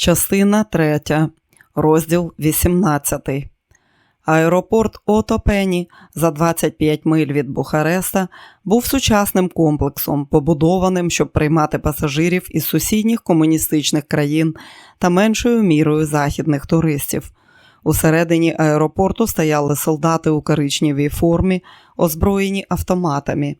Частина 3, розділ 18. Аеропорт Отопені за 25 миль від Бухареста був сучасним комплексом, побудованим, щоб приймати пасажирів із сусідніх комуністичних країн та меншою мірою західних туристів. Усередині аеропорту стояли солдати у коричневій формі, озброєні автоматами.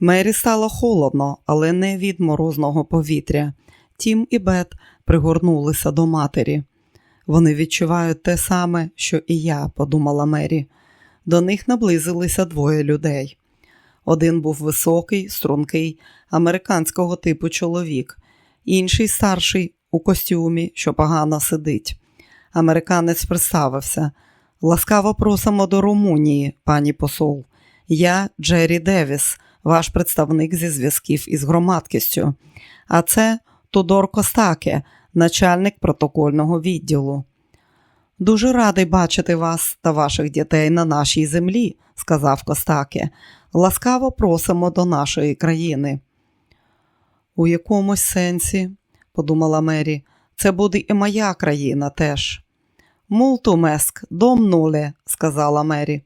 Мері стало холодно, але не від морозного повітря. Тім і Бет пригорнулися до матері. Вони відчувають те саме, що і я, подумала Мері. До них наблизилися двоє людей. Один був високий, стрункий, американського типу чоловік, інший старший у костюмі, що погано сидить. Американець представився. Ласкаво просимо до Румунії, пані посол. Я Джері Девіс, ваш представник зі зв'язків із громадкістю. А це Тодор Костаке, начальник протокольного відділу. Дуже радий бачити вас та ваших дітей на нашій землі, сказав Костаке. Ласкаво просимо до нашої країни. У якомусь сенсі, подумала Мері, це буде і моя країна теж. Мултумеск, дом нуле, сказала Мері.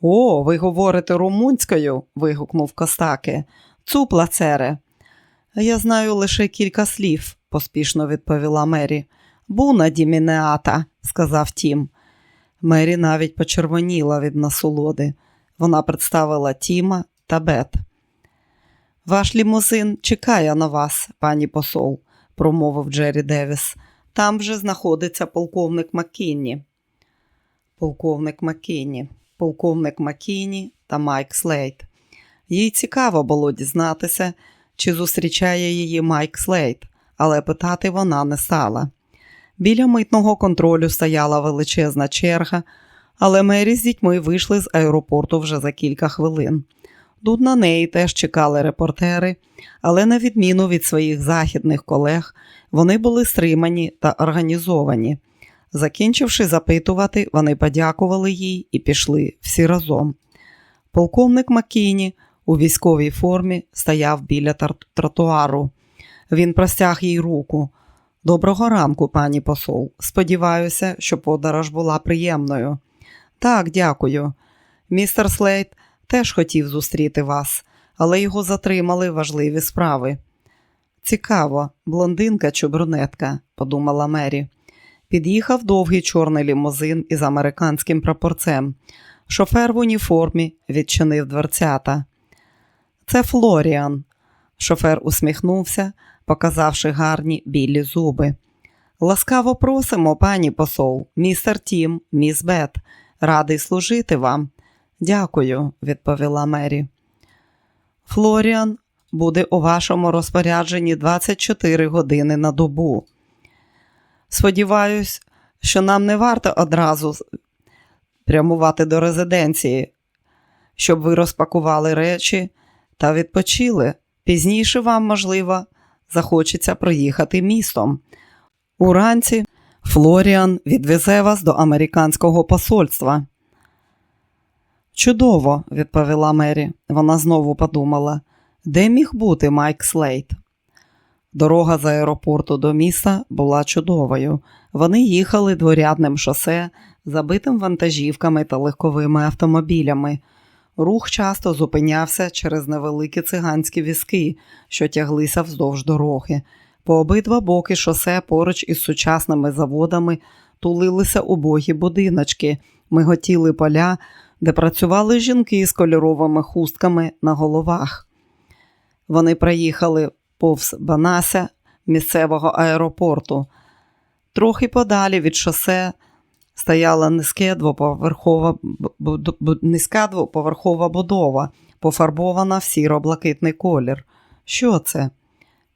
О, ви говорите румунською. вигукнув Костаке. Цупла цере. Я знаю лише кілька слів, поспішно відповіла Мері. Буна дімінеата, сказав Тім. Мері навіть почервоніла від насолоди. Вона представила Тіма та Бет. Ваш лімузин чекає на вас, пані посол, промовив Джері Девіс. Там вже знаходиться полковник Маккінні. Полковник Маккінні, полковник Маккінні та Майк Слейт. Їй цікаво було дізнатися, чи зустрічає її Майк Слейт, але питати вона не стала. Біля митного контролю стояла величезна черга, але Мері з дітьми вийшли з аеропорту вже за кілька хвилин. Тут на неї теж чекали репортери, але на відміну від своїх західних колег, вони були стримані та організовані. Закінчивши запитувати, вони подякували їй і пішли всі разом. Полковник Маккіні у військовій формі стояв біля тротуару. Він простяг їй руку. Доброго ранку, пані посол. Сподіваюся, що подорож була приємною. Так, дякую. Містер Слейт теж хотів зустріти вас, але його затримали важливі справи. Цікаво, блондинка чи брюнетка, подумала Мері. Під'їхав довгий чорний лімузин із американським прапорцем. Шофер в уніформі відчинив дверцята. Це Флоріан. Шофер усміхнувся, показавши гарні білі зуби. Ласкаво просимо, пані посол, містер Тім, міс Бет. Радий служити вам. Дякую, відповіла Мері. Флоріан буде у вашому розпорядженні 24 години на добу. Сподіваюсь, що нам не варто одразу прямувати до резиденції, щоб ви розпакували речі та відпочили. Пізніше вам, можливо, захочеться проїхати містом. Уранці Флоріан відвезе вас до американського посольства. Чудово, відповіла Мері. Вона знову подумала, де міг бути Майк Слейт? Дорога з аеропорту до міста була чудовою. Вони їхали дворядним шосе, забитим вантажівками та легковими автомобілями. Рух часто зупинявся через невеликі циганські візки, що тяглися вздовж дороги. По обидва боки шосе поруч із сучасними заводами тулилися убогі будиночки, миготіли поля, де працювали жінки з кольоровими хустками на головах. Вони приїхали повз Банася місцевого аеропорту. Трохи подалі від шосе стояла низьке двоповерхова, низька двоповерхова будова, пофарбована в сіро-блакитний колір. Що це?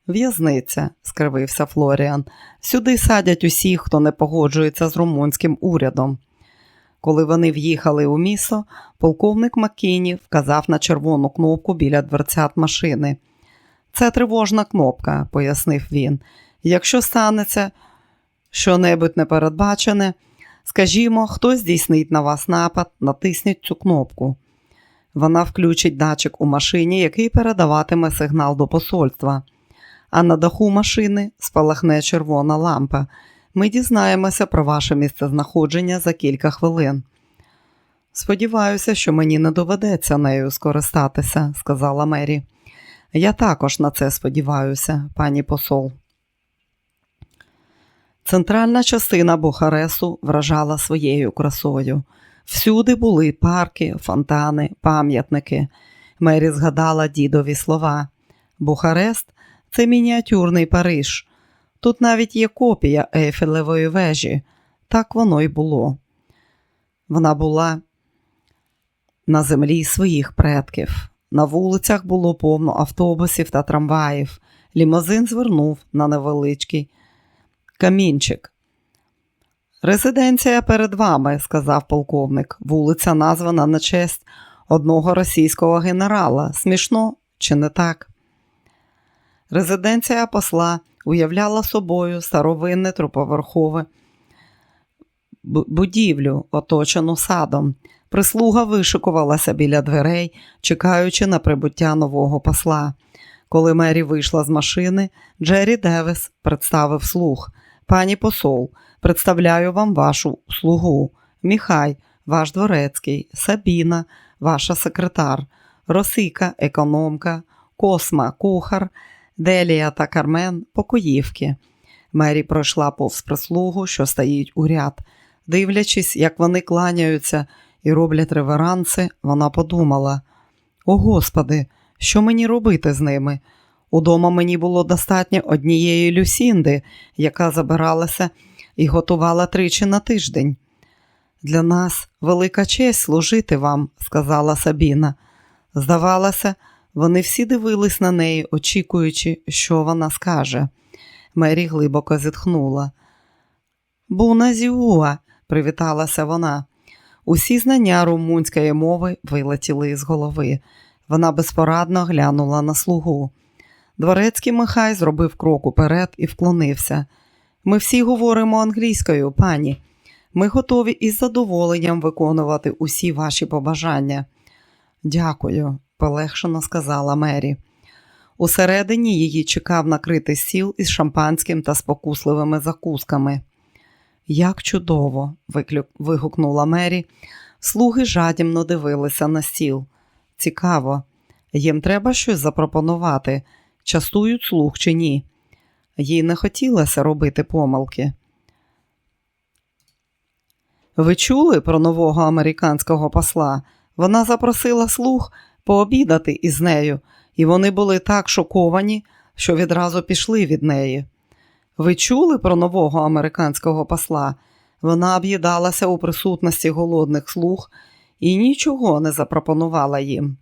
В'язниця, скривився Флоріан. Сюди садять усіх, хто не погоджується з румунським урядом. Коли вони в'їхали у місто, полковник Маккіні вказав на червону кнопку біля дверцят машини. Це тривожна кнопка, пояснив він. Якщо станеться що-небудь непередбачене, скажімо, хтось здійснить на вас напад, натисніть цю кнопку. Вона включить датчик у машині, який передаватиме сигнал до посольства. а на даху машини спалахне червона лампа. Ми дізнаємося про ваше місцезнаходження за кілька хвилин. Сподіваюся, що мені не доведеться нею скористатися, сказала Мері. Я також на це сподіваюся, пані посол. Центральна частина Бухаресу вражала своєю красою. Всюди були парки, фонтани, пам'ятники. Мері згадала дідові слова. Бухарест це мініатюрний Париж. Тут навіть є копія Ейфелевої вежі. Так воно й було. Вона була на землі своїх предків. На вулицях було повно автобусів та трамваїв. Лімозин звернув на невеличкий камінчик. Резиденція перед вами, сказав полковник. Вулиця названа на честь одного російського генерала. Смішно чи не так? Резиденція посла уявляла собою старовинне троповерхове будівлю, оточену садом. Прислуга вишикувалася біля дверей, чекаючи на прибуття нового посла. Коли Мері вийшла з машини, Джері Девіс представив слух. Пані посол, представляю вам вашу слугу. Міхай, ваш дворецький, Сабіна, ваша секретар, Росика, економка, Косма, кухар, Делія та Кармен покоївки. Мері пройшла повз прислугу, що стоїть у ряд. Дивлячись, як вони кланяються і роблять реверанси, вона подумала: О Господи, що мені робити з ними? Удома мені було достатньо однієї люсінди, яка забиралася і готувала тричі на тиждень. Для нас велика честь служити вам, сказала Сабіна. Здавалося, вони всі дивились на неї, очікуючи, що вона скаже. Мері глибоко зітхнула. Буна зіуа, привіталася вона. Усі знання румунської мови вилетіли з голови. Вона безпорадно глянула на слугу. Дворецький Михай зробив крок уперед і вклонився. Ми всі говоримо англійською, пані. Ми готові із задоволенням виконувати усі ваші побажання. Дякую, полегшено сказала Мері. Усередині її чекав накритий стіл із шампанським та спокусливими закусками. Як чудово! вигукнула Мері. Слуги жадібно дивилися на стіл. Цікаво, їм треба щось запропонувати, частують слуг чи ні. Їй не хотілося робити помилки. Ви чули про нового американського посла? Вона запросила слуг пообідати із нею, і вони були так шоковані, що відразу пішли від неї. Ви чули про нового американського посла? Вона об'їдалася у присутності голодних слуг і нічого не запропонувала їм.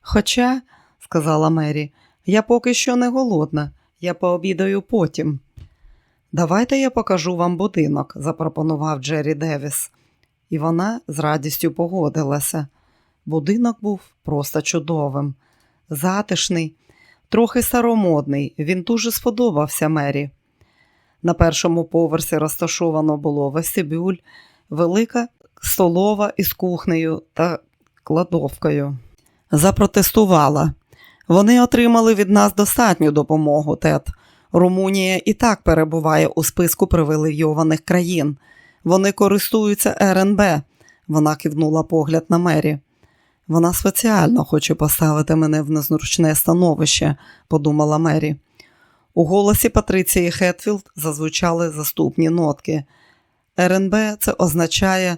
Хоча, сказала Мері, я поки що не голодна, я пообідаю потім. Давайте я покажу вам будинок, запропонував Джері Девіс. І вона з радістю погодилася. Будинок був просто чудовим, затишний, трохи старомодний. Він дуже сподобався Мері. На першому поверсі розташовано було вестибюль, велика столова із кухнею та кладовкою. Запротестувала. Вони отримали від нас достатню допомогу, Тед. Румунія і так перебуває у списку привилейованих країн. Вони користуються РНБ. Вона кивнула погляд на мері. Вона спеціально хоче поставити мене в незручне становище, подумала Мері. У голосі Патриції Хетфілд зазвучали заступні нотки. РНБ це означає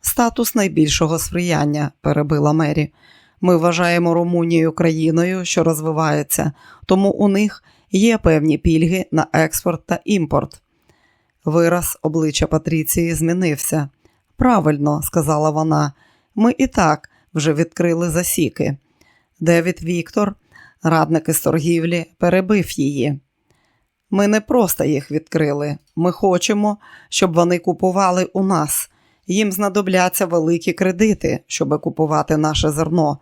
статус найбільшого сприяння, перебила Мері. Ми вважаємо Румунію країною, що розвивається, тому у них є певні пільги на експорт та імпорт. Вираз обличчя Патриції змінився. Правильно, сказала вона, ми і так вже відкрили засіки. Девід Віктор, радник із торгівлі, перебив її. Ми не просто їх відкрили. Ми хочемо, щоб вони купували у нас. Їм знадобляться великі кредити, щоб купувати наше зерно.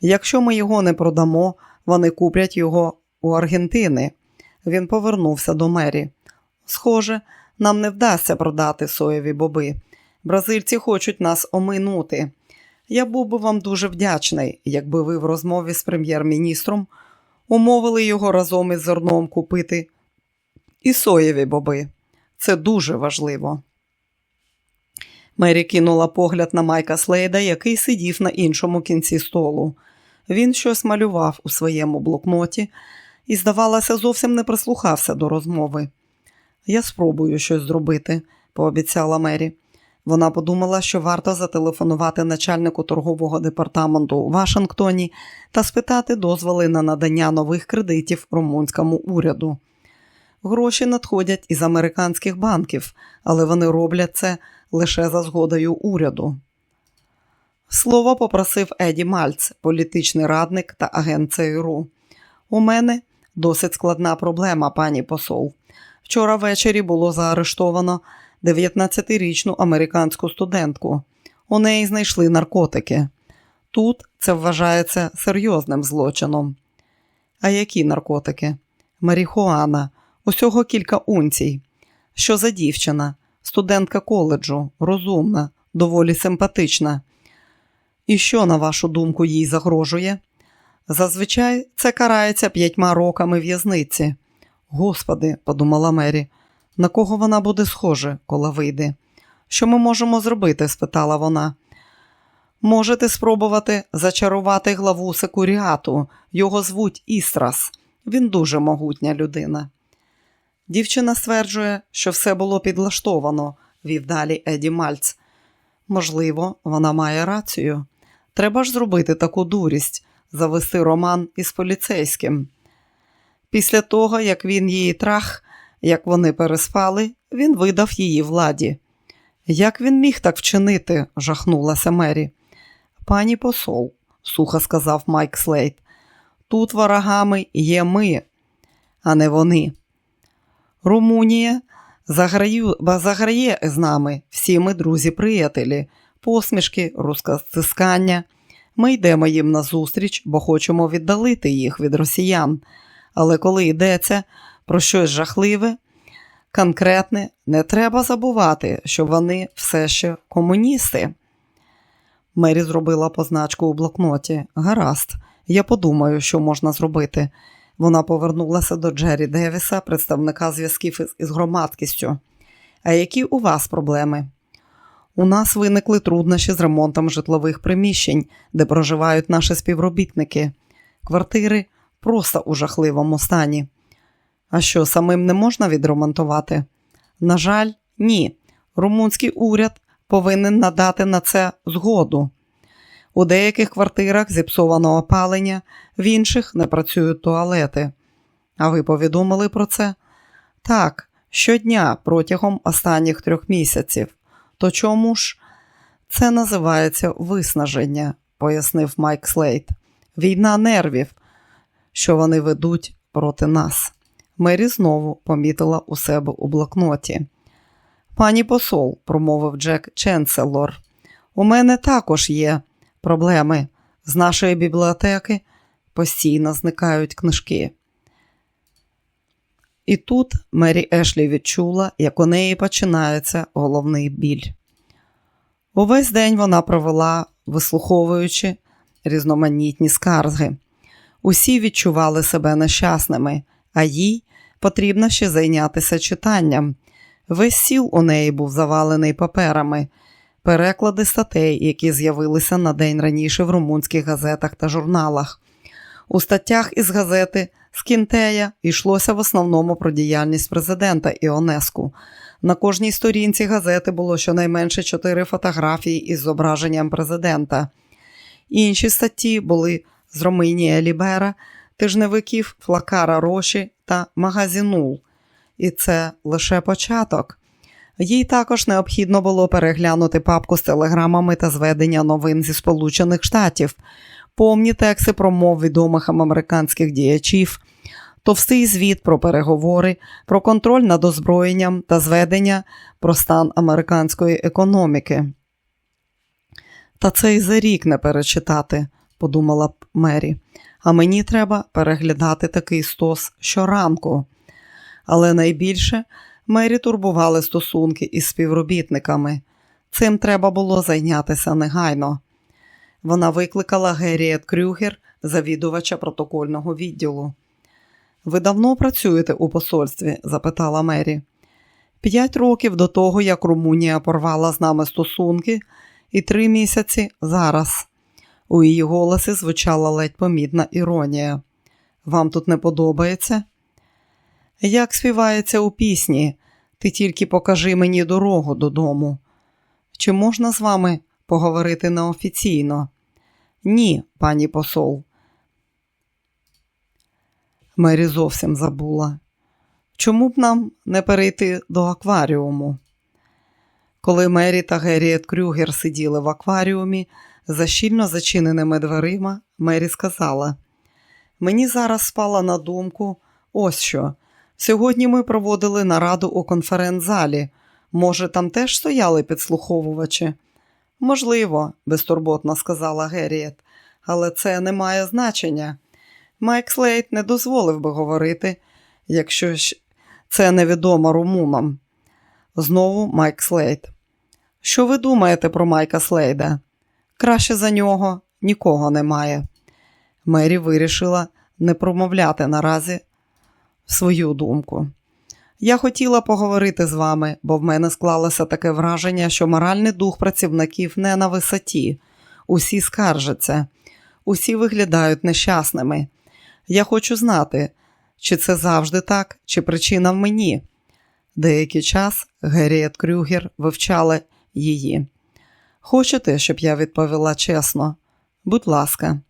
Якщо ми його не продамо, вони куплять його у Аргентини. Він повернувся до мері. Схоже, нам не вдасться продати соєві боби. Бразильці хочуть нас оминути. Я був би вам дуже вдячний, якби ви в розмові з прем'єр-міністром Умовили його разом із зерном купити і соєві боби. Це дуже важливо. Мері кинула погляд на Майка Слейда, який сидів на іншому кінці столу. Він щось малював у своєму блокноті і, здавалося, зовсім не прислухався до розмови. Я спробую щось зробити, пообіцяла Мері. Вона подумала, що варто зателефонувати начальнику торгового департаменту у Вашингтоні та спитати дозволи на надання нових кредитів румунському уряду. Гроші надходять із американських банків, але вони роблять це лише за згодою уряду. Слово попросив Еді Мальц, політичний радник та агент ЦРУ. У мене досить складна проблема, пані посол. Вчора ввечері було заарештовано 19-річну американську студентку. У неї знайшли наркотики. Тут це вважається серйозним злочином. А які наркотики? Маріхуана, усього кілька унцій. Що за дівчина? Студентка коледжу, розумна, доволі симпатична. І що, на вашу думку, їй загрожує? Зазвичай це карається п'ятьма роками в'язниці. Господи, подумала Мері, на кого вона буде схожа, коли вийде? Що ми можемо зробити? спитала вона. Можете спробувати зачарувати главу секуріату. Його звуть Істрас. Він дуже могутня людина. Дівчина стверджує, що все було підлаштовано, вів далі Еді Мальц. Можливо, вона має рацію. Треба ж зробити таку дурість, завести роман із поліцейським. Після того, як він її трах, як вони переспали, він видав її владі. Як він міг так вчинити? жахнулася Мері. Пані посол, сухо сказав Майк Слейт, тут ворогами є ми, а не вони. Румунія заграю, заграє з нами, всі ми друзі-приятелі, посмішки, розкастискання. Ми йдемо їм назустріч, бо хочемо віддалити їх від росіян. Але коли йдеться про щось жахливе, конкретне, не треба забувати, що вони все ще комуністи. Мері зробила позначку у блокноті. Гаразд, я подумаю, що можна зробити. Вона повернулася до Джері Девіса, представника зв'язків із громадськістю. А які у вас проблеми? У нас виникли труднощі з ремонтом житлових приміщень, де проживають наші співробітники. Квартири просто у жахливому стані. А що, самим не можна відремонтувати? На жаль, ні. Румунський уряд повинен надати на це згоду. У деяких квартирах зіпсовано опалення, в інших не працюють туалети. А ви повідомили про це? Так, щодня протягом останніх трьох місяців. То чому ж? Це називається виснаження, пояснив Майк Слейт. Війна нервів, що вони ведуть проти нас. Мері знову помітила у себе у блокноті. Пані посол, промовив Джек Ченселор, у мене також є проблеми. З нашої бібліотеки постійно зникають книжки. І тут Мері Ешлі відчула, як у неї починається головний біль. Увесь день вона провела, вислуховуючи різноманітні скарги. Усі відчували себе нещасними, а їй потрібно ще зайнятися читанням. Весь сіл у неї був завалений паперами, переклади статей, які з'явилися на день раніше в румунських газетах та журналах. У статтях із газети Скінтея йшлося в основному про діяльність президента Іонеску. На кожній сторінці газети було щонайменше чотири фотографії із зображенням президента. Інші статті були з Роминія Лібера, тижневиків Флакара Роші та Магазінул. І це лише початок. Їй також необхідно було переглянути папку з телеграмами та зведення новин зі Сполучених Штатів, повні тексти промов відомих американських діячів, товстий звіт про переговори, про контроль над озброєнням та зведення про стан американської економіки. Та це й за рік не перечитати, подумала б Мері. А мені треба переглядати такий стос щоранку. Але найбільше Мері турбували стосунки із співробітниками. Цим треба було зайнятися негайно. Вона викликала Геріет Крюгер, завідувача протокольного відділу. Ви давно працюєте у посольстві? запитала Мері. П'ять років до того, як Румунія порвала з нами стосунки, і три місяці зараз. У її голосі звучала ледь помітна іронія. Вам тут не подобається? Як співається у пісні, ти тільки покажи мені дорогу додому. Чи можна з вами поговорити неофіційно? Ні, пані посол. Мері зовсім забула. Чому б нам не перейти до акваріуму? Коли Мері та Герріет Крюгер сиділи в акваріумі за щільно зачиненими дверима, Мері сказала: Мені зараз спала на думку ось що. Сьогодні ми проводили нараду у конференц-залі. Може, там теж стояли підслуховувачі? Можливо, безтурботно сказала Герріет, але це не має значення. Майк Слейт не дозволив би говорити, якщо це невідомо румунам. Знову Майк Слейд. Що ви думаєте про Майка Слейда? Краще за нього нікого немає. Мері вирішила не промовляти наразі свою думку. Я хотіла поговорити з вами, бо в мене склалося таке враження, що моральний дух працівників не на висоті. Усі скаржаться, усі виглядають нещасними. Я хочу знати, чи це завжди так, чи причина в мені. Деякий час Геріет Крюгер вивчала її. Хочете, щоб я відповіла чесно? Будь ласка,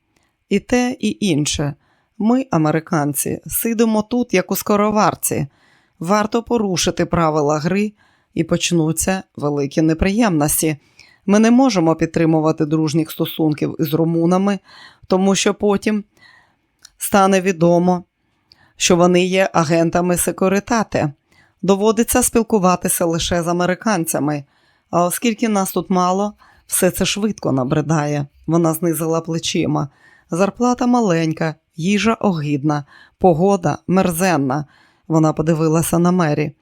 і те, і інше. Ми, американці, сидимо тут, як у скороварці. Варто порушити правила гри і почнуться великі неприємності. Ми не можемо підтримувати дружніх стосунків із румунами, тому що потім стане відомо, що вони є агентами секуритати. Доводиться спілкуватися лише з американцями, а оскільки нас тут мало, все це швидко набридає. Вона знизила плечима. Зарплата маленька, їжа огидна, погода мерзенна. Вона подивилася на мері.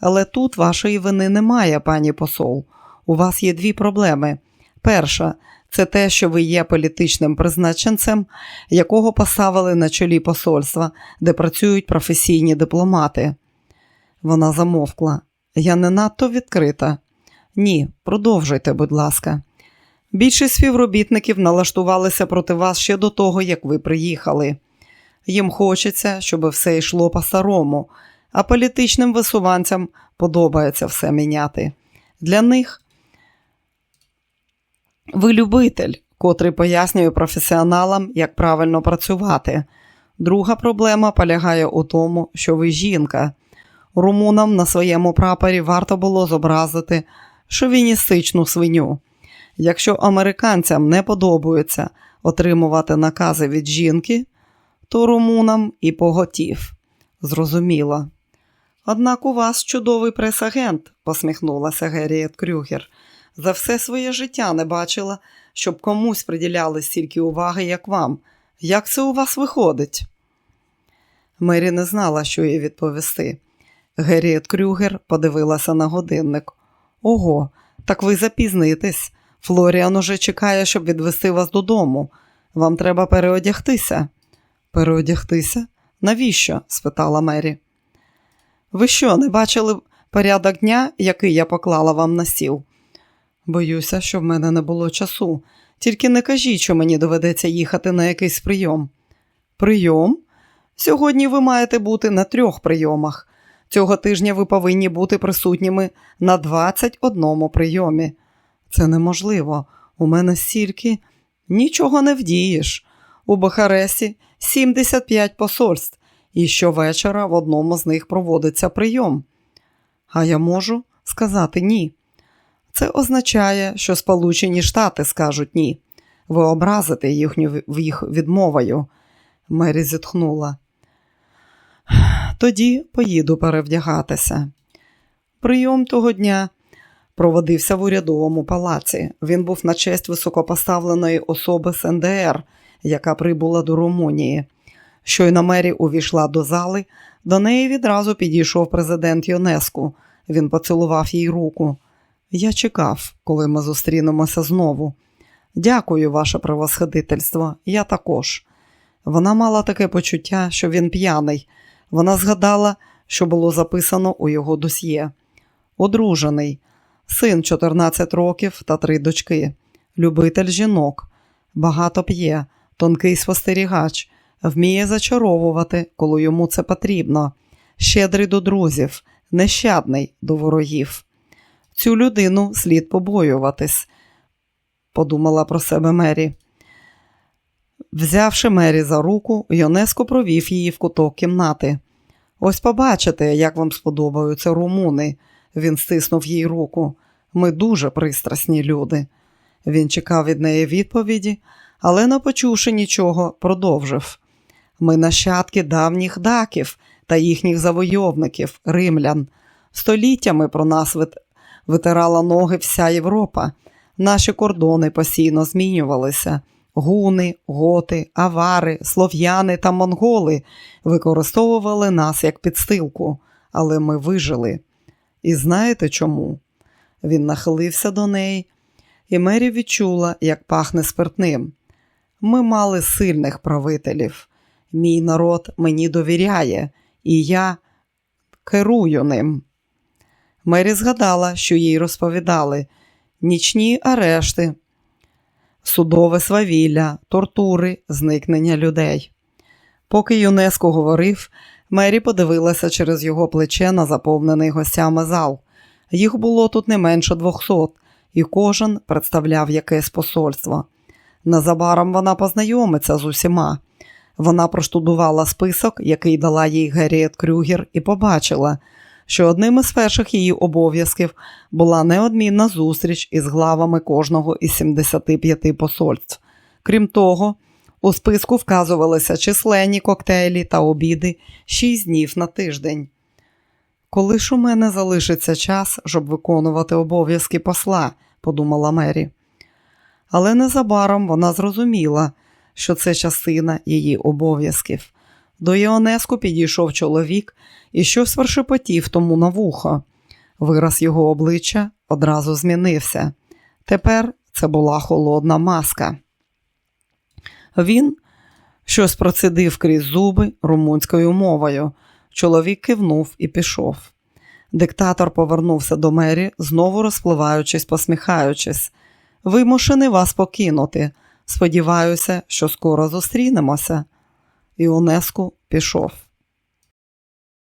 Але тут вашої вини немає, пані посол. У вас є дві проблеми. Перша це те, що ви є політичним призначенцем, якого поставили на чолі посольства, де працюють професійні дипломати. Вона замовкла. Я не надто відкрита. Ні, продовжуйте, будь ласка. Більшість співробітників налаштувалися проти вас ще до того, як ви приїхали. Їм хочеться, щоб все йшло по-старому, а політичним висуванцям подобається все міняти. Для них ви любитель, котрий пояснює професіоналам, як правильно працювати. Друга проблема полягає у тому, що ви жінка. Румунам на своєму прапорі варто було зобразити шовіністичну свиню. Якщо американцям не подобається отримувати накази від жінки, то румунам і поготів. Зрозуміло. Однак у вас чудовий прес-агент, посміхнулася Герріет Крюгер. За все своє життя не бачила, щоб комусь приділяли стільки уваги, як вам. Як це у вас виходить? Мері не знала, що їй відповісти. Герріет Крюгер подивилася на годинник. Ого, так ви запізнитесь. Флоріан уже чекає, щоб відвести вас додому. Вам треба переодягтися. Переодягтися? Навіщо? спитала Мері. Ви що, не бачили порядок дня, який я поклала вам на стіл? Боюся, що в мене не було часу. Тільки не кажіть, що мені доведеться їхати на якийсь прийом. Прийом? Сьогодні ви маєте бути на трьох прийомах. Цього тижня ви повинні бути присутніми на 21 прийомі. Це неможливо. У мене стільки нічого не вдієш. У Бухаресті 75 посольств, і щовечора в одному з них проводиться прийом. А я можу сказати ні. Це означає, що Сполучені Штати скажуть ні. Ви образите їхню їх відмовою. Мері зітхнула. Тоді поїду перевдягатися. Прийом того дня проводився в урядовому палаці. Він був на честь високопоставленої особи з НДР, яка прибула до Румунії. Щойно Мері увійшла до зали, до неї відразу підійшов президент Йонеску. Він поцілував їй руку. Я чекав, коли ми зустрінемося знову. Дякую, ваше превосходительство, я також. Вона мала таке почуття, що він п'яний. Вона згадала, що було записано у його досьє. Одружений, син 14 років та три дочки, любитель жінок, багато п'є, тонкий спостерігач, вміє зачаровувати, коли йому це потрібно, щедрий до друзів, нещадний до ворогів. Цю людину слід побоюватись, подумала про себе Мері. Взявши Мері за руку, Йонеско провів її в куток кімнати. Ось побачите, як вам сподобаються румуни. Він стиснув їй руку. Ми дуже пристрасні люди. Він чекав від неї відповіді, але, не почувши нічого, продовжив. Ми нащадки давніх даків та їхніх завойовників, римлян. Століттями про нас витирала ноги вся Європа. Наші кордони постійно змінювалися. Гуни, готи, авари, слов'яни та монголи використовували нас як підстилку, але ми вижили. І знаєте чому? Він нахилився до неї, і Мері відчула, як пахне спиртним. Ми мали сильних правителів. Мій народ мені довіряє, і я керую ним. Мері згадала, що їй розповідали нічні арешти, судове свавілля, тортури, зникнення людей. Поки ЮНЕСКО говорив, Мері подивилася через його плече на заповнений гостями зал. Їх було тут не менше двохсот, і кожен представляв якесь посольство. Незабаром вона познайомиться з усіма. Вона проштудувала список, який дала їй Герріет Крюгер, і побачила, що одним із перших її обов'язків була неодмінна зустріч із главами кожного із 75 посольств. Крім того, у списку вказувалися численні коктейлі та обіди 6 днів на тиждень. Коли ж у мене залишиться час, щоб виконувати обов'язки посла, подумала Мері. Але незабаром вона зрозуміла, що це частина її обов'язків. До Іонеску підійшов чоловік і щось вершепотів тому на вухо. Вираз його обличчя одразу змінився. Тепер це була холодна маска. Він щось процидив крізь зуби румунською мовою. Чоловік кивнув і пішов. Диктатор повернувся до мері, знову розпливаючись, посміхаючись. Вимушений вас покинути. Сподіваюся, що скоро зустрінемося. Іонеску пішов.